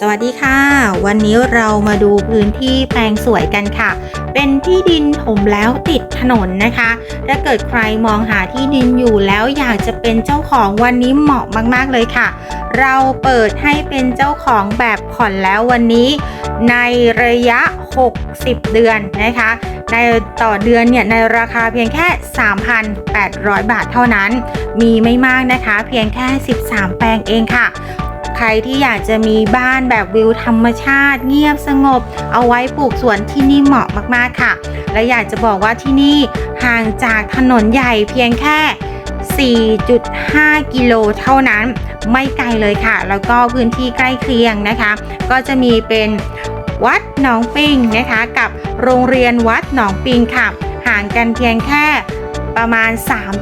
สวัสดีค่ะ วันนี้เรามาดูพื้นที่แปลงสวยกันค่ะ เป็นที่ดินถมแล้วติดถนนนะคะ ถ้าเกิดใครมองหาที่ดินอยู่แล้วอยากจะเป็นเจ้าของวันนี้เหมาะมากๆเลยค่ะ เราเปิดให้เป็นเจ้าของแบบผ่อนแล้ววันนี้ ในระยะ 60 เดือนนะคะ ในต่อเดือนเนี่ยในราคาเพียงแค่ 3,800 บาทเท่านั้น มีไม่มากนะคะ เพียงแค่ 13 แปลงเองค่ะ ใครที่อยากจะมีบ้านแบบวิวธรรมชาติ เงียบสงบ เอาไว้ปลูกสวนที่นี่เหมาะมากๆค่ะ และอยากจะบอกว่าที่นี่ห่างจากถนนใหญ่เพียงแค่4.5 กิโลเท่านั้นไม่ไกลเลยค่ะ แล้วก็พื้นที่ใกล้เคียงนะคะ ก็จะมีเป็นวัดหนองปิงนะคะ กับโรงเรียนวัดหนองปิงค่ะ ห่างกันเพียงแค่ ประมาณ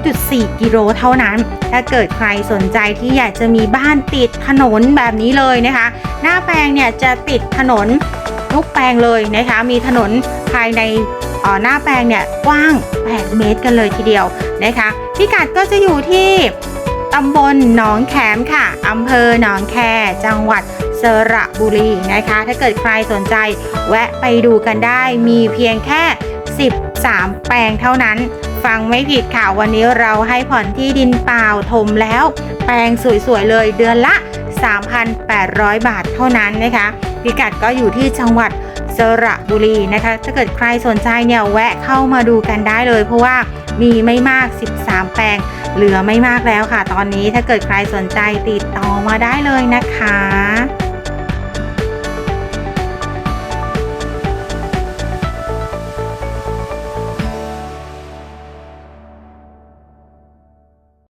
3.4 กิโลเท่านั้น ถ้าเกิดใครสนใจที่อยากจะมีบ้านติดถนนแบบนี้เลยนะคะ หน้าแปลงเนี่ยจะติดถนนทุกแปลงเลยนะคะ มีถนนภายในออหน้าแปลงเนี่ยกว้าง 8 เมตรกันเลยทีเดียวนะคะพิกัดก็จะอยู่ที่ตำบลหนองแขมค่ะอำเภอหนองแค จังหวัดสระบุรีนะคะ ถ้าเกิดใครสนใจแวะไปดูกันได้ มีเพียงแค่ 13 แปลงเท่านั้น ฟังไม่ผิดค่ะวันนี้เราให้ผ่อนที่ดินเปล่าถมแล้ว แปลงสวยๆเลยเดือนละ 3,800 บาทเท่านั้นนะคะพิกัดก็อยู่ที่จังหวัดสระบุรีนะคะ ถ้าเกิดใครสนใจเนี่ยแวะเข้ามาดูกันได้เลย เพราะว่ามีไม่มาก 13 แปลง เหลือไม่มากแล้วค่ะ ตอนนี้ถ้าเกิดใครสนใจติดต่อมาได้เลยนะคะ